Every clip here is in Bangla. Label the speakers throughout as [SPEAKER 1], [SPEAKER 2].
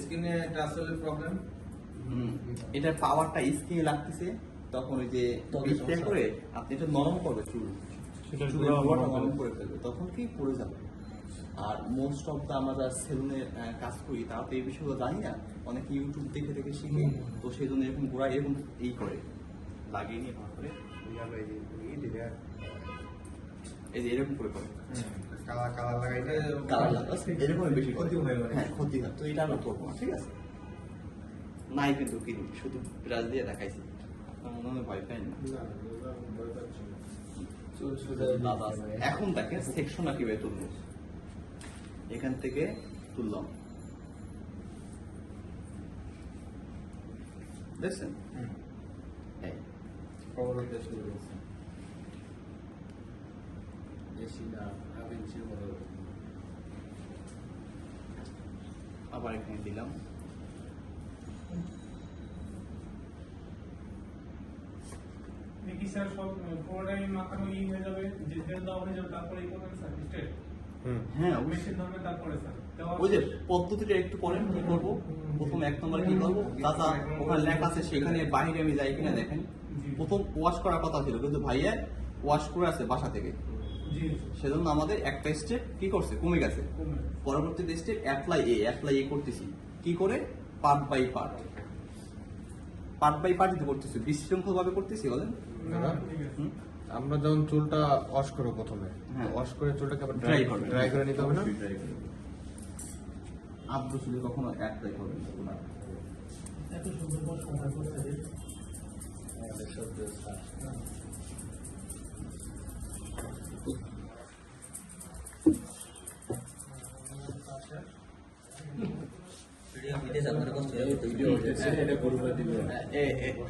[SPEAKER 1] স্কিনে টাসেলের প্রবলেম
[SPEAKER 2] হুম, এটার পাওয়ারটা স্কিনে লাগতেছে তখন ওই যে করে আপনি এটা নরম করবে চুল।
[SPEAKER 3] সেটা
[SPEAKER 2] চুলের নরম করে ফেলবে তখন কি পড়ে যাবে? আর মোস্ট অফ দা আমরা যারা সেলুনে কাজ করি তারা তো এই বিষয়গুলো জানি না। অনেকে ইউটিউব দেখে দেখে শিখে তো সেই জন্য এরকম গোড়া এরকম এই করে লাগিয়ে নিয়ে ভালো করে এই যে এরকম করে করে।
[SPEAKER 1] কালার কালার লাগাইলে
[SPEAKER 2] কালার লাগাচ্ছে এরকম বেশি
[SPEAKER 1] ক্ষতি হয়।
[SPEAKER 2] হ্যাঁ ক্ষতি হয়। তো এটা আমরা করব। না ঠিক আছে? নাই কিন্তু কিনি শুধু ব্রাশ দিয়ে দেখাইছি। মনে হয় ভয় পাই না।
[SPEAKER 1] সোজা
[SPEAKER 2] এখন দেখেন সেকশনটা কীভাবে তুলবো এখান থেকে তুললাম। দেখছেন? এই
[SPEAKER 1] খবর মতো
[SPEAKER 2] আবার এখানে দিলাম
[SPEAKER 3] দেখি স্যার সব পুরোটাই মাখানো ই হয়ে যাবে যে তেল দেওয়া হয়ে যাবে তারপরে এই করবেন স্যার স্টেট।
[SPEAKER 2] হ্যাঁ অবশ্যই।
[SPEAKER 3] মেশিন ধরবে তারপরে স্যার।
[SPEAKER 2] ওই যে পদ্ধতিটা একটু কি করব? প্রথম এক নম্বরে কি করব? দাদা ওখানে লেখা আছে সেখানে বাইরে আমি যাই কিনা দেখেন। প্রথম ওয়াশ করার কথা ছিল কিন্তু ভাইয়া ওয়াশ করে আছে বাসা থেকে। সেজন্য আমাদের একটা স্টেপ কি করছে? কমে গেছে। পরবর্তীতে স্টেপ অ্যাপ্লাই এ অ্যাপ্লাই এ করতেছি। কি করে? Part by part part by part যদি করতেছি বিশৃঙ্খল ভাবে করতেছি বলেন? হুম?
[SPEAKER 1] আমরা যখন চুলটা ওয়াশ করব প্রথমে
[SPEAKER 2] হ্যাঁ।
[SPEAKER 1] ওয়াশ করে চুলটাকে আবার
[SPEAKER 2] ড্রাই করবে।
[SPEAKER 1] ড্রাই করে নিতে হবে না?
[SPEAKER 2] আদ্র চুলে কখনো অ্যাপ্লাই করবেন না।
[SPEAKER 3] এত সুন্দর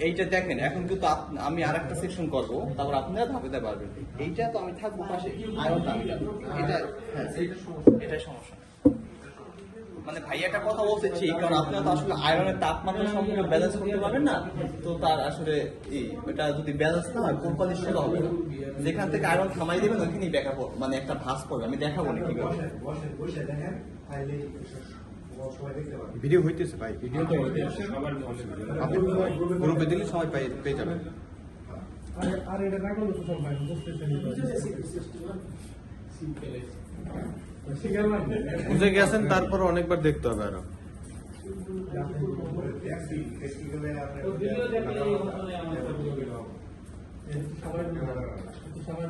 [SPEAKER 2] এইটা দেখেন এখন কিন্তু আমি আর একটা সেকশন করব তারপর আপনারা ধাপে ধাপে পারবেন এইটা তো আমি থাকব পাশে এটা হ্যাঁ এটাই সমস্যা। মানে ভাই একটা কথা বলছে ঠিক কারণ আপনারা তো আসলে আয়রনের তাপমাত্রা সম্পর্কে ব্যালেন্স করতে পারবেন না তো তার আসলে এটা যদি ব্যালেন্স না হয় কোম্পানি সেটা হবে না। যেখান থেকে আয়রন থামাই দেবেন ওইখানেই ব্যাকআপ মানে একটা ভাস পড়বে আমি দেখাবো না কি করে।
[SPEAKER 1] ভিডিও হইতেছে ভাই ভিডিও তো আপনি গ্রুপে দিলে সবাই পেয়ে পেয়ে যাবেন।
[SPEAKER 3] আর এটা না করলে তো
[SPEAKER 1] বুঝে গেছেন তারপর অনেকবার দেখতে হবে
[SPEAKER 3] আরও।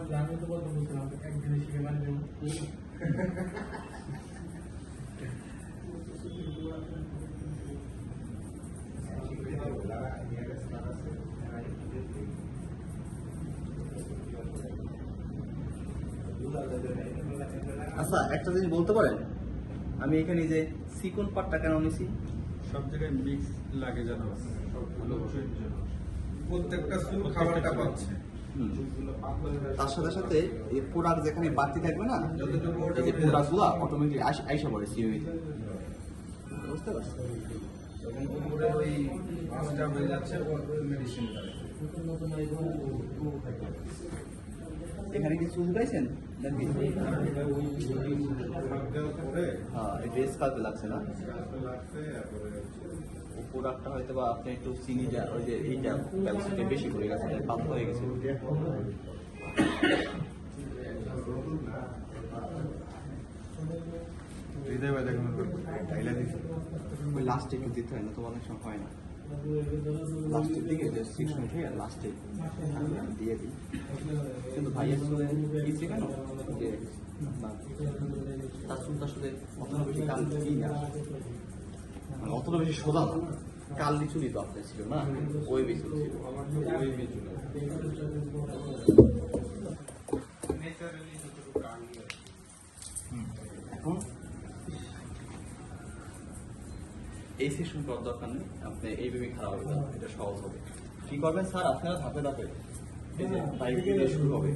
[SPEAKER 3] প্ল্যান করতে বলতে বলছিলাম একদিনে শিখে
[SPEAKER 2] আচ্ছা একটা জিনিস বলতে পারেন? আমি এখানে যে সিকন পাটটা কেন নিছি?
[SPEAKER 4] সব জায়গায় মিক্স লাগে যেন সবগুলো
[SPEAKER 1] প্রত্যেকটা চুল খাবারটা পাচ্ছে।
[SPEAKER 2] তার সাথে সাথে এই প্রোডাক্ট যেখানে বাড়তি থাকবে না এই যে প্রোডাক্টগুলো অটোমেটিক আইসা পড়ে সিওইতে বুঝতে পারছি
[SPEAKER 1] যখন উপরে ওই মাছটা হয়ে যাচ্ছে মেডিসিন
[SPEAKER 2] এখানে কি চুল পাইছেন নাকি হ্যাঁ এই ড্রেস কালকে লাগছে না? প্রোডাক্টটা হয়তো বা আপনি একটু চিনিটা ওই যে এইটা বেশি পড়ে গেছে হয়ে গেছে। লাস্টে একটু দিতে হয় না তো অনেক সময় হয় না। লাস্টের দিকে যে সিক্স হয়ে লাস্টে দিয়ে দিই কিন্তু ভাইয়ের কেন? যে তার চুলটা আসলে অতটা বেশি কাল দিই না? মানে অতটা বেশি সোজা কাল চুলি তো আপনার ছিল না? ওই বেশি ছিল। ওই বেশি এখন এই সেশন করার দরকার নেই আপনি এইভাবে খারাপ হবে যাবেন এটা সহজ হবে। কি করবেন স্যার? আপনারা ধাপে ধাপে এই যে বাইক দিয়ে শুরু হবে।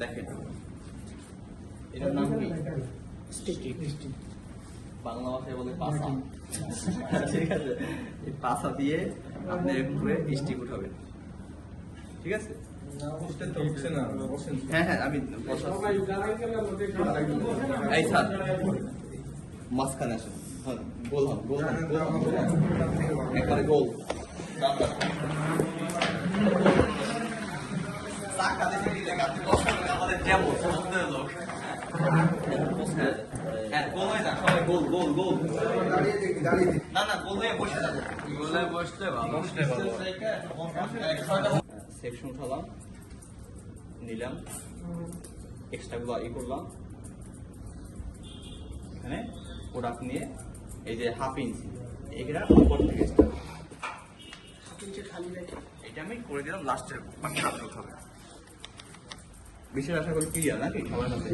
[SPEAKER 2] দেখেন। এটার নাম কি? বাংলা ভাষায় বলে পাসা। ঠিক আছে। এই পাসা দিয়ে আপনি এরকম করে স্টিক উঠাবেন। ঠিক আছে?
[SPEAKER 1] তো হচ্ছে না বসেন
[SPEAKER 2] হ্যাঁ হ্যাঁ আমি। এই স্যার মাঝখানে আসুন। হন, গোল হন গোল হন গোল হন, একবারে গোল সেকশন উঠালাম নিলাম। এক্সট্রা গুলো ই করলাম। এখানে প্রোডাক্ট নিয়ে এই যে হাফ ইঞ্চি এগুলা উপর থেকে। এটা আমি করে দিলাম লাস্টের পাশে রাখতে হবে বিশেষ আশা করি ক্লিয়ার নাকি? সবার কাছে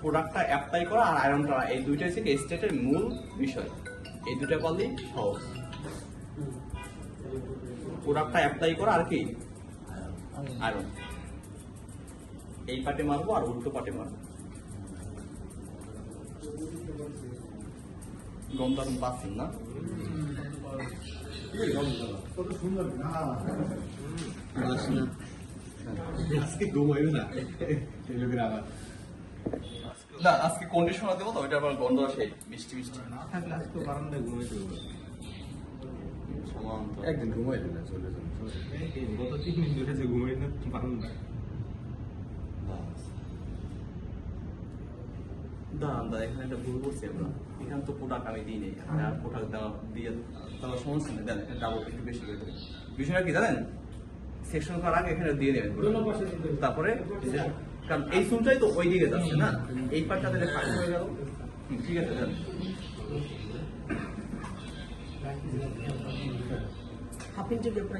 [SPEAKER 2] প্রোডাক্টটা অ্যাপ্লাই করা আর আয়রন করা এই দুইটা হচ্ছে স্টেটের মূল বিষয়। এই দুটা পারলেই সহজ। প্রোডাক্টটা অ্যাপ্লাই করা আর কি? আয়রন এই পাটে মারবো আর উল্টো পাটে মারবো। গন্ধ এখন পাচ্ছেন না?
[SPEAKER 1] আজকে ঘুমাইবে না এই লোকের আবার
[SPEAKER 2] না আজকে কন্ডিশনার দেবো তো ওইটা আবার গন্ধ আসে মিষ্টি মিষ্টি।
[SPEAKER 1] না থাকলে আজকে বারান্দায় ঘুমাইতে হবে একদিন ঘুমাইলে না চলে যান গত তিন দিন ধরে যে ঘুমাই না বারান্দায়
[SPEAKER 2] দাঁড়ান দাঁড়া এখানে একটা ভুল করছি আমরা। এখানে তো প্রোডাক্ট আমি দিই নেই আর প্রোডাক্ট দেওয়া দিয়ে তাহলে সমস্যা নেই। দেন ডাবল একটু বেশি করে দেবেন বিষয়টা কি জানেন? সেকশন করার আগে এখানে দিয়ে দেবেন তারপরে কারণ এই চুলটাই তো ওই দিকে যাচ্ছে না? এই পাটটা দিলে ফাঁকা হয়ে গেল। ঠিক আছে
[SPEAKER 5] হাফ ইঞ্চি ব্যাপার